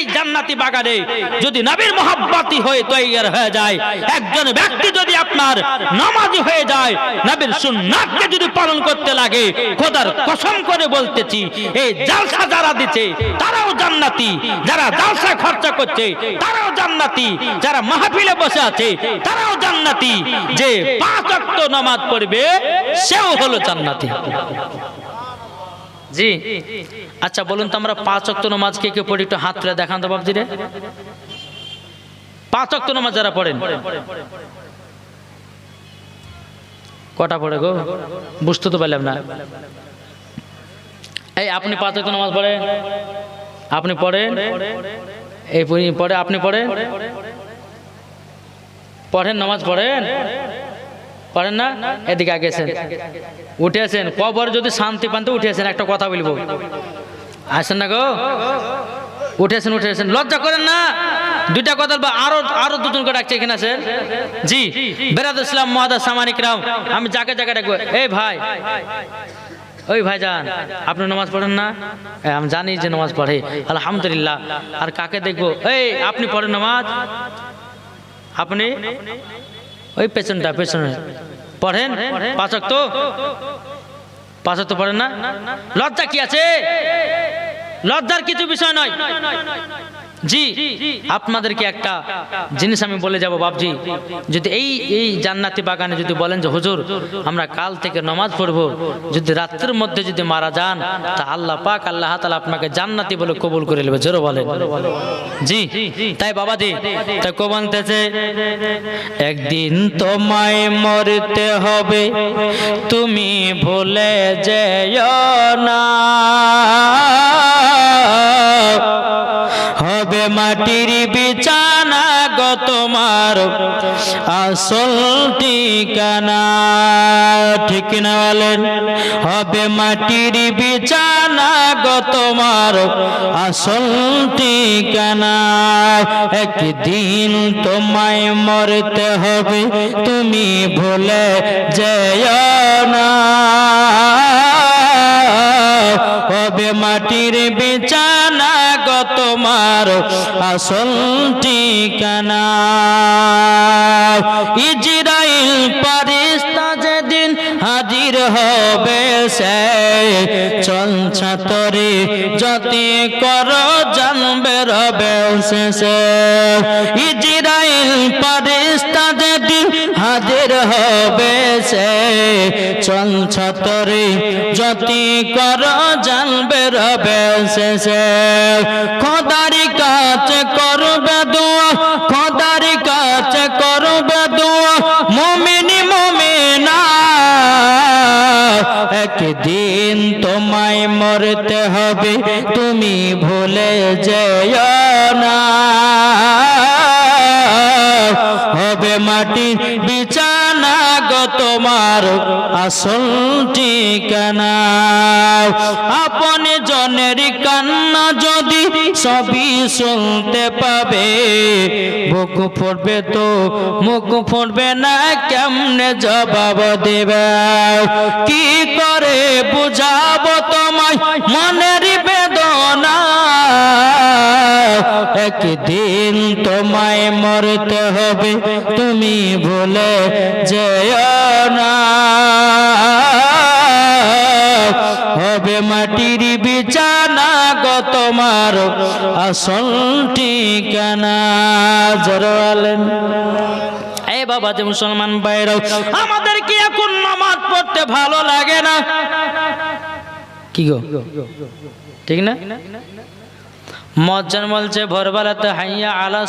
এই জান্নাতি বাগানে যদি নবীর মোহাব্বতি হয়ে তৈরি হয়ে যায়, একজন ব্যক্তি যদি আপনার নামাজি হয়ে যায়, নবীর সুন্নাতকে যদি পালন করতে লাগে, খোদার কসম করে বলতেছি, এই জালসা যারা দিচ্ছে তারাও জান্নাতি। যারা জালসা খরচা করছে, তারাও জান্নাতি। যারা মাহফিলে বসে আছে, তারাও জান্নাতি। যে পাঁচ ওয়াক্ত নামাজ পড়বে, সেও হলো জান্নাতি। জি। আচ্ছা বলুন তো আমরা পাঁচ অক্ত নামাজ কে কে পড়ি একটু হাত তুলে দেখান তো বাবজি রে পাঁচ অক্ত নামাজ যারা পড়েন। কটা পড়ে গো? বুঝতে তো পারলাম না। এই, আপনি পাঁচ অক্ত নামাজ পড়েন। আপনি পড়েন। এই পড়ে, আপনি পড়েন। পড়েন নামাজ পড়েন। পড়েন না? এদিকে আগে উঠেছেন। কবর যদি শান্তি পান তো উঠে আসেন একটা কথা বলব। আসেন না গো? উঠেছেন উঠেছেন। লজ্জা করেন না? দুইটা কথা বলব। আরও আরও দুজন করে ডাকছে এখানে আছেন জি বেরাদ ইসলাম মহাদা সামানিক রাম। আমি যাকে যাকে ডাকবো। এই ভাই ওই ভাই যান আপনি নামাজ পড়েন না? এ, আমি জানি যে নামাজ পড়ে। আলহামদুলিল্লাহ। আর কাকে দেখব? এই আপনি পড়েন নামাজ? আপনি? ওই পেছনটা পেছনে পড়েন? পাচক তো পাচক তো পড়েন না? লজ্জা কি আছে? লজ্জার কিছু বিষয় নয়। জি, আপনাদেরকে একটা জিনিস আমি বলে যাব বাবজি যদি এই এই জান্নাতি বাগানে যদি বলেন যে, হুজুর, আমরা কাল থেকে নমাজ পড়ব। যদি রাত্রের মধ্যে যদি মারা যান, তা আল্লাহ পাক আল্লাহ তালা আপনাকে জান্নাতি বলে কবুল করে নেবে। জোরো বলেন। জি, তাই বাবাজি, তাই কো বলতেছে, একদিন তোমায় মরতে হবে, তুমি ভুলে যেও না। হবে মাটির বিছানা গো তোমার। আসল ঠিকানা, ঠিক না বলেন? হবে মাটির বিছানা গো তোমার। আসল ঠিকানা, একদিন তোমায় মরতে হবে, তুমি ভুলে যেও না। হবে মাটির বিছানা তোমার আসল ঠিকানা। ইজরাইল পারিস্তা যেদিন হাজির হবে, সে চল ছাতরে যতি কর, জানবে রবে শেষে। ইজরাইল পারিস্তা হাজির হবে সে। চলছা তরে যতি কর জানবে রবে শেষে খোদারি কাছে করবে দোয়া, খোদারি কাছে করবে দোয়া। মমিনি মমিনা, একদিন তোমায় মরতে হবে, তুমি ভুলে যেও। হবে মাটি, বিছানা গো তোমার আসল ঠিকানা আপন জনের কান্না যদি সবই শুনতে পাবে, বুক পড়বে তো, মুখ পড়বে না, কেমনে জবাব দেবে? কি করে বুঝাবো তোমায় মনের বেদনা? একদিন তোমায় মরতে হবে, তুমি ভুলে যেও না। হবে মাটির বিছানা গো তোমার আসল ঠিকানা জরওয়ালেন এ বাবা যে মুসলমান বাইরাও আমাদের কি এখন নামাজ পড়তে ভালো লাগে না। কি গো? ঠিক না? মজ্জান বলছে ভোরবেলাতে হাইয়া আলা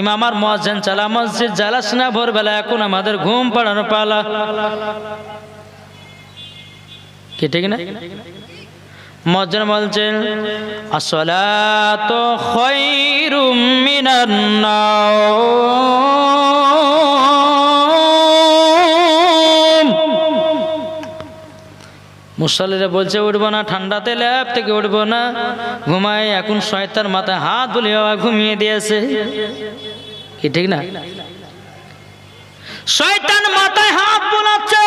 ইমামার মজ্জান চালা মসজিদ জ্বালাস না, ভোরবেলা এখন আমাদের ঘুম পাড়ানো পালা। কি, ঠিক না? মজ্জান বলছেন আসলাতু খায়রুম মিনান নাওম। মুসাল্লিরা বলছে, উঠবো না, ঠান্ডাতে ল্যাব থেকে উঠবো না। ঘুমায়, এখন শয়তার মাথায় হাত বলে বাবা ঘুমিয়ে দিয়েছে। কি ঠিক না? শয়তান মাথায় হাত বোলাচ্ছে।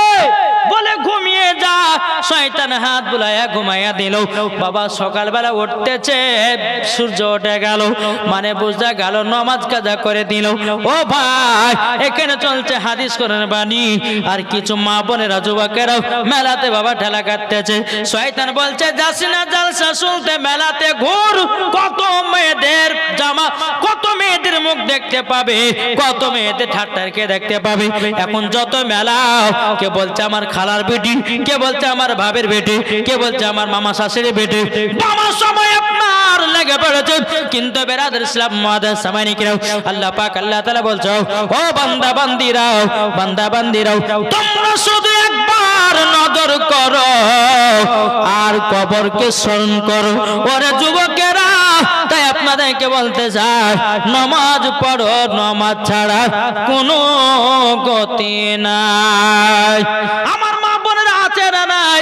বলে ঘুমিয়ে যা। শয়তান হাত বুলাইয়া ঘুমাইয়া দিল। বাবা সকালবেলা উঠতেছে, সূর্য উঠে গেল। মানে বুঝতে গেল নমাজ কাজা করে দিল। ও ভাই, এখানে চলছে হাদিস করেন বাণী। আর কিছু মা বোনেরা, যুবকেরাও মেলাতে বাবা ঠেলা কাটতেছে। শয়তান বলছে, যাসি না জালসা শুনতে মেলাতে ঘুর। কত মেয়েদের জামা, কত মেয়েদের মুখ দেখতে পাবে, কত মেয়েদের ঠাট্টারকে দেখতে পাবে। এখন যত মেলা, কে বলছে আমার খালার বেটি, কে বলছে আমার ভাবের বেটি, কে বলছে আমার মামা শাশুড়ি বেটি সময় আপনার লেগে পড়েছে। কিন্তু ইসলাম মাদার সামানিকরাও আল্লাহ পাক, আল্লাহ বলছো, ও বান্দা, বান্দিরাও বান্দা, বান্দিরাও, তোমরা শুধু একবার নজর করো, আর কবরকে স্মরণ করো। ওরে যুবকেরা তাই আপনাদেরকে বলতে চাই নমাজ পড়ো, নমাজ ছাড়া কোনো গতি নাই। আমার মা বোনেরা আছে না নাই?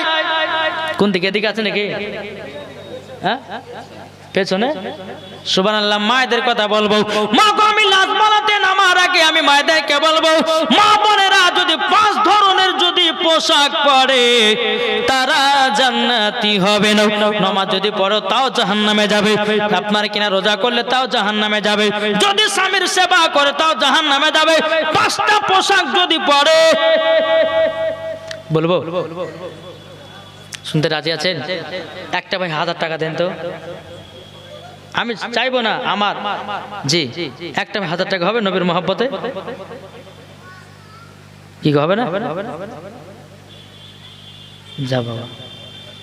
কোন দিকে, এদিকে আছে নাকি? হ্যাঁ? পেছনে? সুবান আল্লাহ মায়েদের কথা বলব। মা গো, আমি লাজ বলাতে আগে আমি মায়েদেরকে বলব? মা বোনেরা যদি পাঁচ ধরনের যদি পোশাক পরে, তারা জান্নাতি হবে না। নমাজ যদি পড়ো, তাও জাহান্নামে যাবে। আপনার কিনা রোজা করলে তাও জাহান্নামে যাবে। যদি স্বামীর সেবা করে, তাও জাহান্নামে যাবে। পাঁচটা পোশাক যদি পরে, বলব? শুনতে রাজি আছেন? একটা ভাই হাজার টাকা দেন তো। আমি চাইব না আমার। জি। একটা হাজার টাকা হবে নবীর মহাব্বতে। কি হবে না? যা বাবা।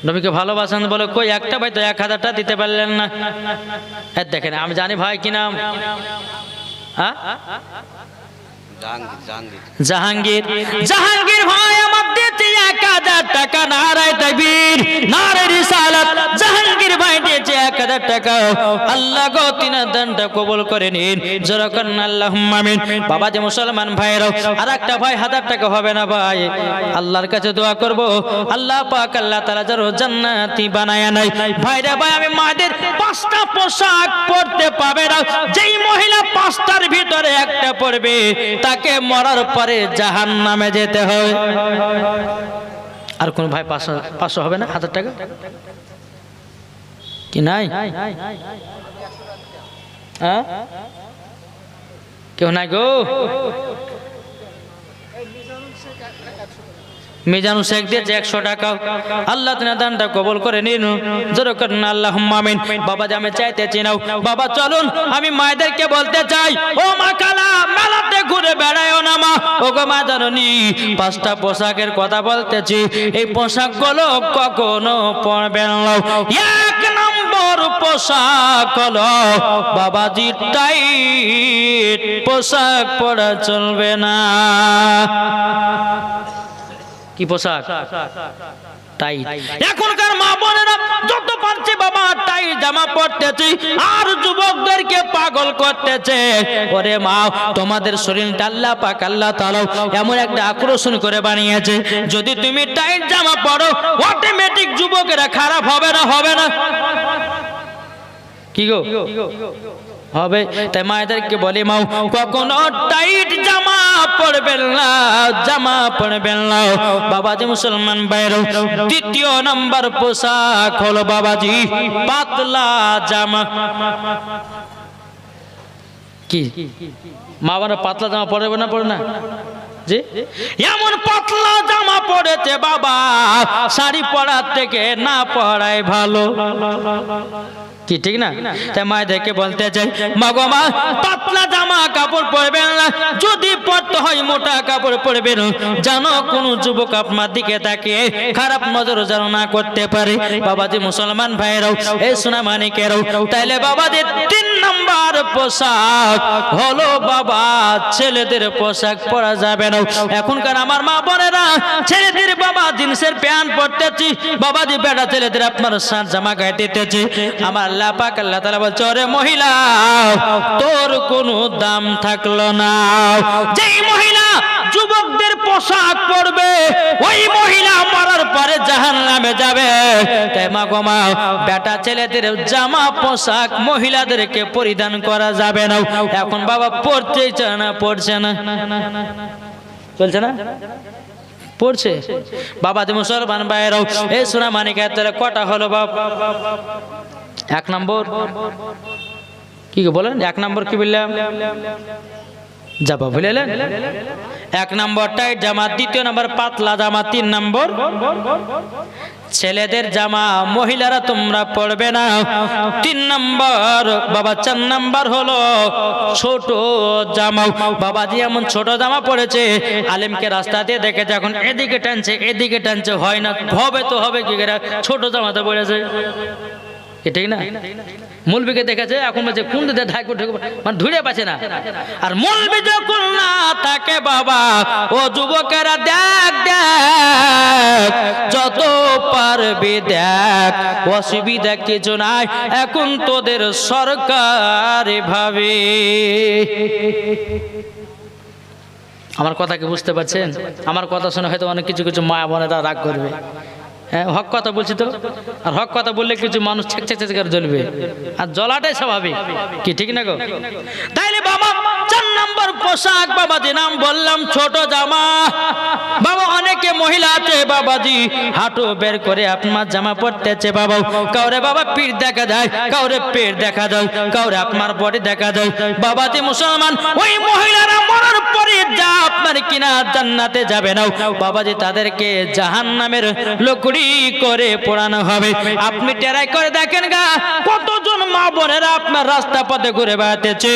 নবীকে ভালোবাসেন বলে কই একটা ভাই তো এক হাজারটা দিতে পারলেন না। হ্যাঁ দেখেন আমি জানি ভাই কি নাম। হ্যাঁ? জাহাঙ্গীর জাহাঙ্গীর। ভাই আমার দিতে এক হাজার হাজার টাকা। আল্লাহ গো, তিন দানটা কবুল করে নিন। যেরকম আল্লাহ আমিন। বাবা যে মুসলমান ভাইরাও আর একটা ভাই হাজার টাকা হবে না ভাই? আল্লাহর কাছে দোয়া করব। আল্লাহ পাক, আল্লাহ তাআলা যেন জান্নাতি বানায় নাই ভাইরা ভাই, আমি মাদের পাঁচটা পোশাক পরতে পাবে না। যেই মহিলা পাঁচটার ভিতরে একটা পরবে, তাকে মরার পরে জাহান নামে যেতে হবে আর কোন ভাই পাঁচশো পাঁচশো হবে না? হাজার টাকা? কি নাই হ্যাঁ? কেউ নাই গো মিজানু শেখ দিয়েছে একশো টাকা আল্লাহ তিনা দানটা কবল করে নিন। করেন আল্লাহ মামিন বাবা যে আমি চাইতেছি নাও বাবা, চলুন, আমি মায়েদেরকে বলতে চাই, ও মা কালা, মেলাতে ঘুরে বেড়ায়ও না মা। ও গো মা জাননি, পাঁচটা পোশাকের কথা বলতেছি। এই পোশাক পোশাকগুলো কখনো পরবেন না। এক নম্বর পোশাক হলো বাবাজি টাইট পোশাক পরা চলবে না। কি পোশাক? টাই। এখনকার মা বোনেরা যত পারছে বাবা টাই জামা পরতেছে আর যুবকদেরকে পাগল করতেছে। ওরে মা তোমাদের শরীরটা আল্লাহ পাক আল্লাহ তাআলা এমন একটা আকর্ষণ করে বানিয়েছে। যদি তুমি টাইট জামা পরো অটোমেটিক যুবকেরা খারাপ হবে না হবে না। কি গো? হবে। তাই মায়েদেরকে বলে, মাও, কখনো টাইট জামা পরবেন না, জামা পরবেন না। বাবাজি মুসলমান বাইরে দ্বিতীয় নাম্বার পোশাক হলো বাবাজি পাতলা জামা। কি? মা বাবা পাতলা জামা পরবে না পড়ে না? এমন পাতলা জামা পড়েছে বাবা, শাড়ি পরার থেকে না পরাই ভালো। কি, ঠিক না? তাই বলতে চাই, মা পাতলা জামা কাপড় পরবেন না, যদি পরতে হয় মোটা কাপড় পরবেন জানো যুবক আপনার দিকে তাকিয়ে খারাপ নজর যেন না করতে পারে। বাবাজি মুসলমান এই সোনা তাইলে বাবাজি তিন নাম্বার পোশাক হলো বাবা ছেলেদের পোশাক পরা যাবে না। এখনকার আমার মা বোনেরা, ছেলেদের বাবা জিন্সের প্যান্ট পরতেছি, বাবাজি বেটা ছেলেদের আপনার সাত জামা গায়ে দিতেছে। আমার আল্লাহ পাক, আল্লাহ তাআলা বলছে মহিলা, তোর কোনো দাম থাকল না। যেই মহিলা যুবকদের পোশাক পরবে, ওই মহিলা মরার পরে জাহান নামে যাবে। তাই মা বেটা ছেলেদের জামা পোশাক মহিলাদেরকে পরিধান করা যাবে না। এখন বাবা পড়তেই চায় না, পড়ছে না। চলছে না? পড়ছে? বাবা দি মুসলমান ভাইরাও এই সোনা তাহলে কটা হলো বাপ? এক নম্বর? কি বলেন? এক নম্বর কি বললাম? যাবা বুঝলেন এক নম্বর টাইট জামা দ্বিতীয় নম্বর পাতলা জামা তিন নম্বর ছেলেদের জামা, মহিলারা তোমরা পড়বে না। তিন নম্বর বাবা, চার নম্বর হলো ছোট জামা। বাবাজি এমন ছোট জামা পড়েছে, আলিমকে রাস্তা দিয়ে দেখেছে, এখন এদিকে টানছে এদিকে টানছে, হয় না, হবে তো হবে কি করে? ছোট জামাতে পড়েছে। ঠিক না? মূলবিকে দেখেছে, এখন বলছে, কোন দিকে ঢাকবো ঢুকবো মানে ধুড়ে পাচ্ছে না। আর মূলবি যখন না থাকে বাবা, ও যুবকেরা দেখ দেখ, যত পারবি দেখ, অসুবিধা কিছু নাই, এখন তোদের সরকার ভাবে। আমার কথা কি বুঝতে পারছেন? আমার কথা শুনে হয়তো অনেক কিছু কিছু মা বোনেরা রাগ করবে। হ্যাঁ হক কথা বলছি তো? আর হক কথা বললে কিছু মানুষ ছেক ছেক করে জ্বলবে। আর জ্বলাটাই স্বাভাবিক। কি, ঠিক না গো? চার নম্বর পোশাক বাবাজি, নাম বললাম ছোট জামা। বাবা, অনেকে মহিলা আছে বাবাজি, হাঁটু বের করে আপনার জামা পরতেছে বাবা। কাউরে বাবা পিঠ দেখা যায়, কাউরে পেট দেখা যায়, কাউরে আপনার বডি দেখা যায়। বাবাজি মুসলমান, ওই মহিলারা মরার পরে যা আপনার কিনা জান্নাতে যাবে না। বাবাজি তাদেরকে জাহান নামের লকড়ি করে পোড়ানো হবে। আপনি টেরাই করে দেখেন গা, কতজন মা বোনেরা আপনার রাস্তা পথে ঘুরে বেড়াতেছে।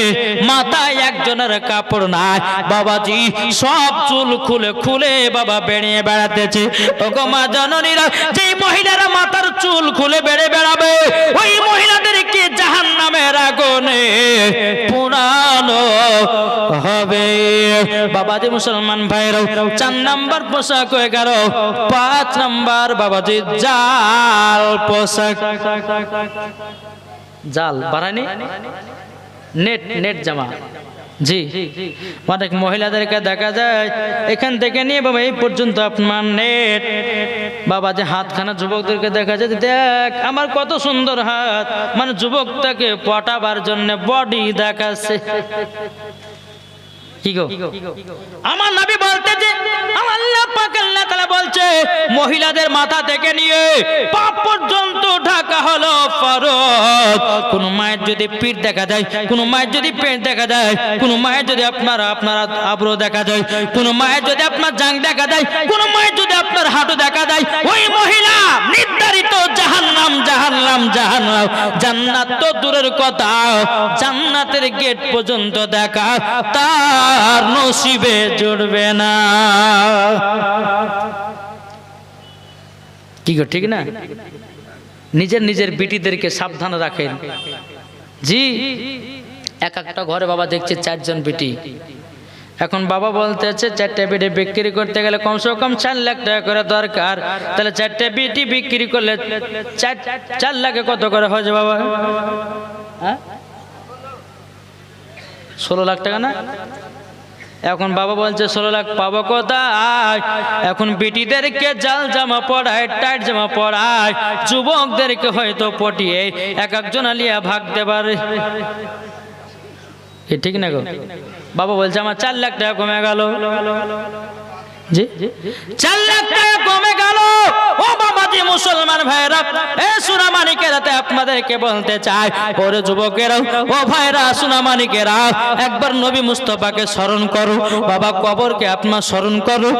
মাথায় একজনের কাপড় নাই। বাবাজি, সব চুল খুলে খুলে বাবা বেরিয়ে বেড়াতেছে। ওগো মা জননীরা, যেই মহিলারা মাথার চুল খুলে বেড়ে বেড়াবে, ওই মহিলাদেরকে জাহান নামের আগুনে পুরানো হবে। বাবাজি মুসলমান ভাইরাও চার নাম্বার পোশাক হয়ে গেল, পাঁচ নাম্বার বাবাজি জাল পোশাক। জাল বাড়ানি নেট নেট জামা। জি। অনেক মহিলাদেরকে দেখা যায়, এখান থেকে নিয়ে বাবা, এই পর্যন্ত আপনার নেট। বাবা, যে হাতখানা যুবকদেরকে দেখা যায়, দেখ, আমার কত সুন্দর হাত। মানে যুবকটাকে পটাবার জন্য বডি দেখাচ্ছে। আমার নবী বলতে যে মহিলাদের মাথা থেকে নিয়ে পা পর্যন্ত ঢাকা হলো ফরজ। কোন মায়ের যদি পিঠ দেখা যায়, কোন মায়ের যদি পেট দেখা যায়, কোন মায়ের যদি আপনার আপনার আব্রো দেখা যায়, কোন মায়ের যদি আপনার জাং দেখা যায়, কোন মায়ের যদি আপনার হাঁটু দেখা যায়, ওই মহিলা নির্ধারিত জাহান্নাম জাহান্নাম জাহান্নাম জান্নাত তো দূরের কথা, জান্নাতের গেট পর্যন্ত দেখা তার নসিবে জুড়বে না। কি গো, ঠিক না? নিজের নিজের বিটিদেরকে সাবধান রাখেন। জি, এক একটা ঘরে বাবা দেখছে চারজন বিটি। এখন বাবা বলতেছে, চারটে বিটি বিক্রি করতে গেলে কমসে কম চার লাখ টাকা করে দরকার। তাহলে চারটে বিটি বিক্রি করলে চার লাখে কত করে হয় যে বাবা? হ্যাঁ? ষোলো লাখ টাকা না? এখন বাবা বলছে, ষোলো লাখ পাবো কোথায়? এখন বিটিদেরকে জাল জামা পড়ায়, টাইট জামা পড়ায়, যুবকদেরকে হয়তো পটিয়ে এক একজন আলিয়া ভাগতে পারে ঠিক না গো? বাবা বলছে আমার চার লাখ টাকা কমে গেল। স্মরণ স্মরণ করো।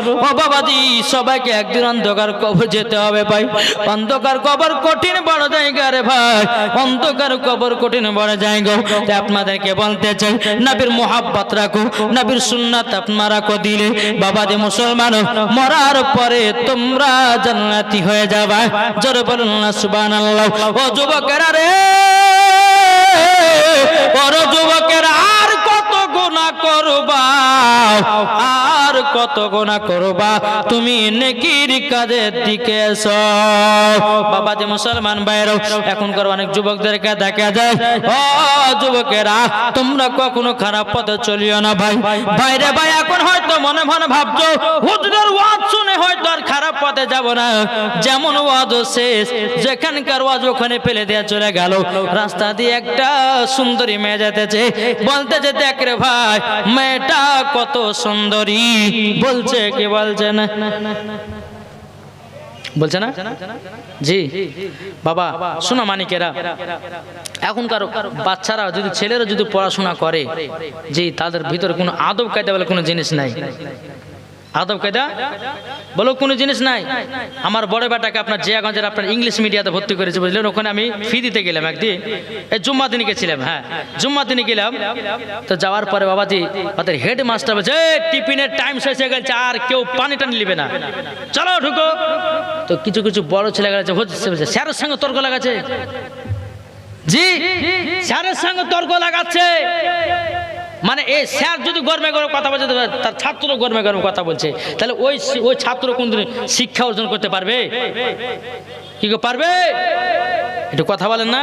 সবাইকে একদিন অন্ধকার কবর যেতে হবে ভাই। অন্ধকার কবর কঠিন বড় জায়গা রে ভাই। অন্ধকার কবর কঠিন বড় জায়গা। আপনাদেরকে বলতে চাই, নবীর মোহাব্বত রাখো, নবীর সুন্নাত আপনারা রাখো দিলে বাবাজি মুসলমান মরার পরে তোমরা জান্নাতি হয়ে যাবা। জোরে বলুন না, সুবহানাল্লাহ। ও যুবকেরা রে! ও যুবকেরা, আর কত গুনাহ করবা? আর কত গুনাহ করবা? তুমি নেকির কাজের দিকে বাবা যে মুসলমান ভাইরাও এখনকার অনেক যুবকদেরকে দেখা যায়, ও যুবকেরা, তোমরা কখনো খারাপ পথে চলিও না ভাই। ভাইরে ভাই, এখন হয়তো মনে মনে ভাবছ, হুজুরের ওয়াজ শুনে হয়তো আর খারাপ পথে যাব না। যেমন ওয়াজ শেষ, যেখানকার ওয়াজ ওখানে ফেলে দেওয়া চলে গেল। রাস্তা দিয়ে একটা সুন্দরী মেয়ে যেতেছে, বলতেছে, দেখ রে ভাই, মেয়েটা কত সুন্দরী। বলছে, কে বলছে না? বলছে না? জি। বাবা, শোনা মানিকেরা, এখনকার বাচ্চারা যদি, ছেলেরা যদি পড়াশোনা করে, জি, তাদের ভিতরে কোনো আদব কায়দা বলে কোনো জিনিস নাই। আদব কায়দা? বলো, কোনো জিনিস নাই। আমার বড় বেটাকে আপনার জিয়াগঞ্জের আপনার ইংলিশ মিডিয়াতে ভর্তি করেছে বুঝলেন? ওখানে আমি ফি দিতে গেলাম একদিন। এই জুম্মা দিনে গেছিলাম হ্যাঁ। জুম্মা দিনে গেলাম, তো যাওয়ার পরে বাবাজি, ওদের হেড মাস্টার বলছে টিফিনের টাইম শেষ হয়ে গেছে, আর কেউ পানি টানি নিবে না। চলো, ঢুকো। তো কিছু কিছু বড় ছেলে গেছে স্যারের সঙ্গে তর্ক লাগাচ্ছে। জি, স্যারের সঙ্গে তর্ক লাগাচ্ছে। মানে এই স্যার যদি গরমে গরম কথা বলছে তার ছাত্র গরমে গরম কথা বলছে। তাহলে ওই ওই ছাত্র কোনদিন শিক্ষা অর্জন করতে পারবে? কি পারবে? একটু কথা বলেন না।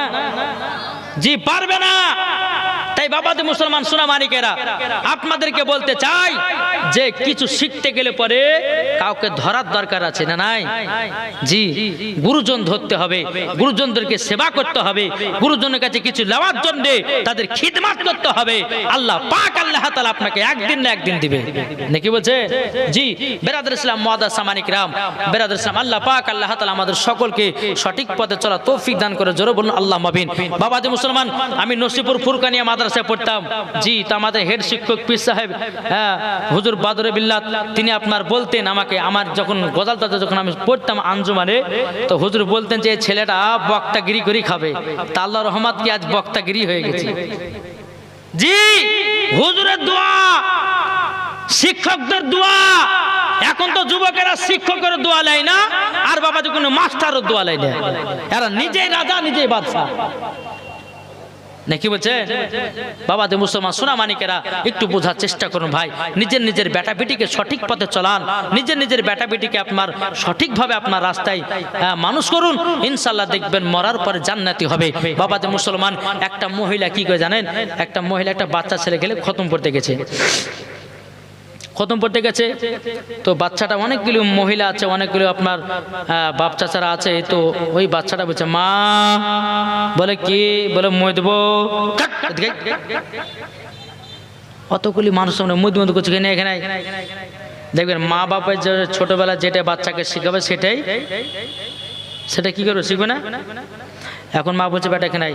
জি, পারবে না। তাই বাবাদের মুসলমান সোনা মানিকেরা আপনাদেরকে বলতে চাই যে কিছু শিখতে গেলে পরে কাউকে ধরার দরকার আছে না নাই? জি, গুরুজন ধরতে হবে, গুরুজনদেরকে সেবা করতে হবে, গুরুজনের কাছে কিছু নেওয়ার জন্য তাদের খিদমাত করতে হবে। আল্লাহ পাক, আল্লাহ তাআলা আপনাকে একদিন না একদিন দিবে। নাকি বলছে? জি বেরাদুল ইসলাম মুআদ্দাস সামানিক রাম। বেরাদুল ইসলাম, আল্লাহ পাক, আল্লাহ তাআলা আমাদের সকলকে সঠিক পথে চলা তৌফিক দান করে জোরে বলুন আল্লাহ মাবিন বাবাজি মুসলমান, আমি নসিপুর ফুরকানিয়া মাদ্রাসায় পড়তাম। জি, তা আমাদের হেড শিক্ষক পীর সাহেব হ্যাঁ হুজুর বাদরে বিল্লাত, তিনি আপনার বলতেন আমাকে, আমার যখন গজালটাতে যখন আমি পড়তাম আঞ্জুমানে, তো হুজুর বলতেন যে ছেলেটা বক্তাগিরি করে খাবে। তা আল্লাহ রহমত কি আজ বক্তাগিরি হয়ে গেছে? জি, হুজুরের দোয়া, শিক্ষকদের দোয়া, এখন তো যুবকেরা শিক্ষকের দোয়া নেয় না, আর বাবা যে কোনো মাস্টারের দোয়া নেয় না। এরা নিজেই রাজা, নিজেই বাদশাহ। নাকি বলছে? বাবা মুসলমান সোনা মানিকেরা একটু বোঝার চেষ্টা করুন ভাই। নিজের নিজের বেটা বেটিকে সঠিক পথে চলান। নিজের নিজের বেটা বেটিকে আপনার সঠিকভাবে আপনার রাস্তায় আহ, মানুষ করুন। ইনশাল্লাহ দেখবেন মরার পরে জান্নাতি হবে। বাবা মুসলমান একটা মহিলা কি করে জানেন? একটা মহিলা একটা বাচ্চা ছেলে গেলে খতম করতে গেছে। খতম পড়তে গেছে তো বাচ্চাটা অনেকগুলো মহিলা আছে অনেকগুলো আপনার বাপ চাচারা আছে তো ওই বাচ্চাটা বলছে মা বলে কি বলে মই দেবো। অতগুলি মানুষ সামনে মুদ মুদ করছে এখানে এখানে দেখবেন মা বাপের ছোটবেলা যেটা বাচ্চাকে শেখাবে সেটাই সেটা কি করবে শিখবে না? এখন মা বলছে, বেটা, এখানে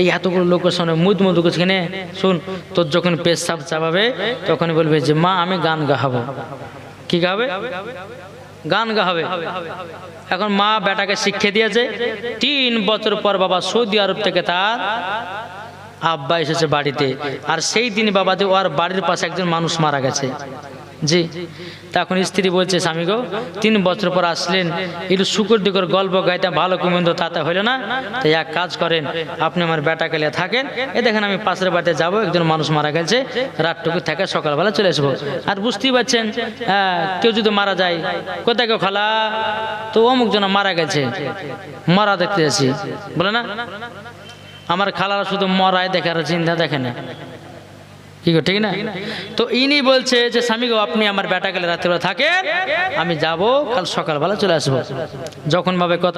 এই এতগুলো লোকের সামনে মুদ মুদ করছে, এখানে শুন, তোর যখন পেশাব চাপাবে তখন বলবে যে, মা, আমি গান গাহাবো। কি গাবে? গান গাহাবে। এখন মা বেটাকে শিক্ষা দিয়েছে, তিন বছর পর বাবা সৌদি আরব থেকে তার আব্বা এসেছে বাড়িতে। আর সেই দিন বাবা যে ওর বাড়ির পাশে একজন মানুষ মারা গেছে। জি। তখন স্ত্রী বলছে, স্বামী গো, তিন বছর পর আসলেন, একটু শুকুর দিকর গল্প গাইতে ভালো কুমন্দ তাতে হইল না। তাই এক কাজ করেন, আপনি আমার বেটা কেলে থাকেন, এ দেখেন আমি পাশের বাড়িতে যাব, একজন মানুষ মারা গেছে, রাতটুকু থেকে সকালবেলা চলে আসব। আর বুঝতেই পারছেন কেউ যদি মারা যায়, কোথায় কেউ খালা? তো অমুক জন মারা গেছে, মরা দেখতে যাচ্ছি। বলে না? আমার খালারা শুধু মরায় দেখার চিন্তা দেখে না। কি ঠিক না? তো ইনি বলছে যে, স্বামী গো, আপনি আমার বেটা গেলে রাত্রিবেলা থাকেন, আমি যাব, কাল সকালবেলা চলে আসব। যখন ভাবে কথা